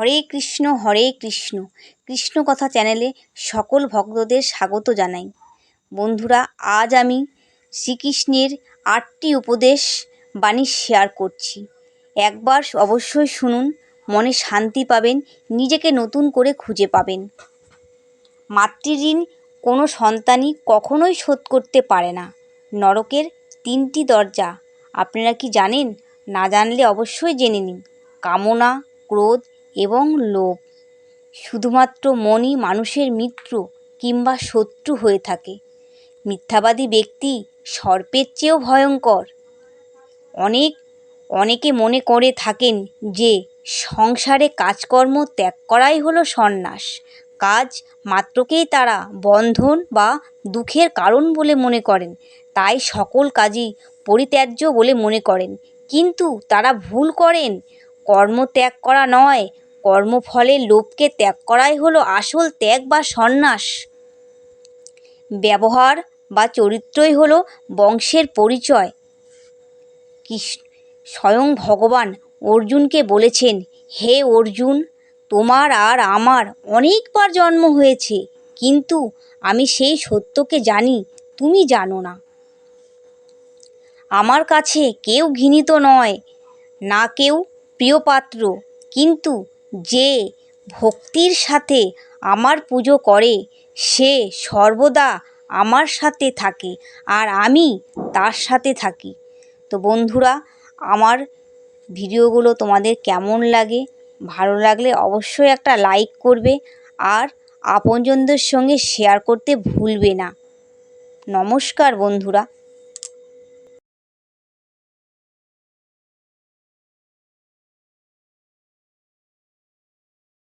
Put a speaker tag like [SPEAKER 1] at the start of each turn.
[SPEAKER 1] হরে কৃষ্ণ হরে কৃষ্ণ। কৃষ্ণ কথা চ্যানেলে সকল ভক্তদের স্বাগত জানাই। বন্ধুরা, আজ আমি শ্রীকৃষ্ণের আটটি উপদেশ বাণী শেয়ার করছি। একবার অবশ্যই শুনুন, মনে শান্তি পাবেন, নিজেকে নতুন করে খুঁজে পাবেন। মাতৃঋণ কোনো সন্তানই কখনোই শোধ করতে পারে না। নরকের তিনটি দরজা, আপনারা কি জানেন? না জানলে অবশ্যই জেনে নিন। কামনা, ক্রোধ এবং লোভ। শুধুমাত্র মনই মানুষের মিত্র কিংবা শত্রু হয়ে থাকে। মিথ্যাবাদী ব্যক্তি সর্পের চেয়েও ভয়ঙ্কর। অনেক, অনেকে মনে করে থাকেন যে সংসারে কাজকর্ম ত্যাগ করাই হলো সন্ন্যাস। কাজ মাত্রকেই তারা বন্ধন বা দুঃখের কারণ বলে মনে করেন। তাই সকল কাজই পরিত্যাজ্য বলে মনে করেন। কিন্তু তারা ভুল করেন। কর্ম ত্যাগ করা নয় কর্মফলের লোভকে ত্যাগ করাই হলো আসল ত্যাগ বা সন্ন্যাস। ব্যবহার বা চরিত্রই হলো বংশের পরিচয়। কৃষ্ণ স্বয়ং ভগবান অর্জুনকে বলেছেন, হে অর্জুন, তোমার আর আমার অনেকবার জন্ম হয়েছে, কিন্তু আমি সেই সত্যকে জানি, তুমি জানো না। আমার কাছে কেউ ঘৃণিত নয়, না কেউ প্রিয়পাত্র কিন্তু যে ভক্তির সাথে আমার পুজো করে, সে সর্বদা আমার সাথে থাকে আর আমি তার সাথে থাকি। তো বন্ধুরা, আমার ভিডিওগুলো তোমাদের কেমন লাগে? ভালো লাগলে অবশ্যই একটা লাইক করবে আর আপনজনদের সঙ্গে শেয়ার করতে ভুলবে না। নমস্কার বন্ধুরা।